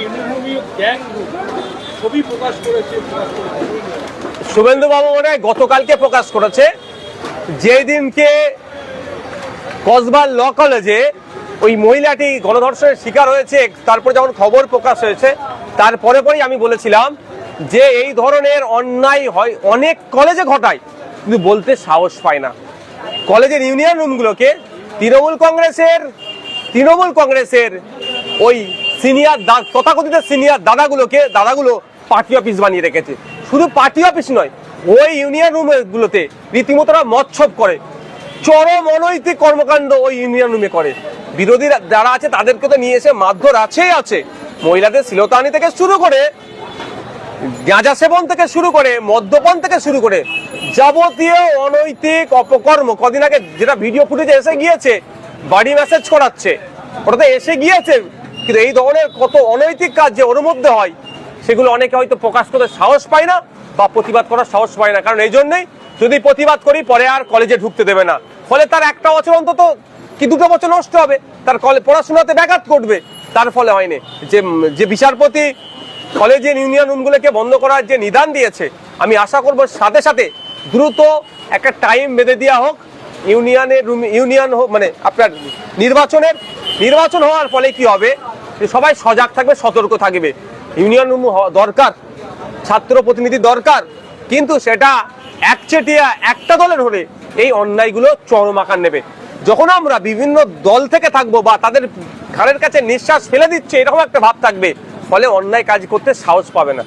একটা গ্যাং ছবি প্রকাশ করেছে, প্রকাশ শুভেন্দু বাবু মনে হয় গতকালকে প্রকাশ করেছে যেই দিনকে কসবার ল কলেজে ওই মহিলাটি গণধর্ষণের শিকার হয়েছে, তারপরে যখন খবর প্রকাশ হয়েছে তারপরে পরেই আমি বলেছিলাম যে এই ধরনের অন্যায় হয়, অনেক কলেজে ঘটায়, কিন্তু বলতে সাহস পায় না। কলেজের ইউনিয়ন রুমগুলোকে তৃণমূল কংগ্রেসের তৃণমূল কংগ্রেসের ওই সিনিয়র তথাকথিত সিনিয়র দাদাগুলোকে দাদাগুলো পার্টি অফিস বানিয়ে রেখেছে। শুধু পার্টি অফিস নয়, ওই ইউনিয়ন রুমগুলোতে রীতিমতো মৎসব করে। চরম অনৈতিক কর্মকাণ্ড ওই ইউনিয়ন রুমে করে। বিরোধী যারা আছে তাদেরকে তো নিয়ে এসে মারধর আছেই আছে। মহিলাদের শ্লীলতাহানি থেকে শুরু করে, গাঁজা সেবন থেকে শুরু করে, মদ্যপান থেকে শুরু করে, যাবতীয় অনৈতিক অপকর্ম কদিন আগে যেটা ভিডিও ফুটেজে এসে গিয়েছে বাড়ি মেসেজ করাচ্ছে, ওটাতে এসে গিয়েছে কিন্তু এই ধরনের কত অনৈতিক কাজ যে ওর মধ্যে হয়, সেগুলো অনেকে হয়তো প্রকাশ করতে সাহস পায় না বা প্রতিবাদ করার সাহস পায় না। কারণ এই জন্যই যদি প্রতিবাদ করি, পরে আর কলেজে ঢুকতে দেবে না। ফলে তার একটা বছর অন্তত কি দুটো বছর নষ্ট হবে? তার কলে, পড়াশোনাতে ব্যাঘাত ঘটবে। তার ফলে হয়নি। যে যে বিচারপতি কলেজের ইউনিয়ন রুমগুলোকে বন্ধ করার যে নিদান দিয়েছে, আমি আশা করব সাথে সাথে দ্রুত একটা টাইম বেঁধে দেওয়া হোক। ইউনিয়নের ইউনিয়ন মানে আপনার নির্বাচনের, নির্বাচন হওয়ার ফলে কি হবে? সবাই সজাগ থাকবে, সতর্ক থাকবে। ইউনিয়ন দরকার, ছাত্র প্রতিনিধি দরকার, কিন্তু সেটা একচেটিয়া একটা দলের হলে এই অন্যায়গুলো চরম আকার নেবে। যখন আমরা বিভিন্ন দল থেকে থাকব বা তাদের ঘাড়ের কাছে নিঃশ্বাস ফেলে দিচ্ছে, এরকম একটা ভাব থাকবে। ফলে অন্যায় কাজ করতে সাহস পাবে না।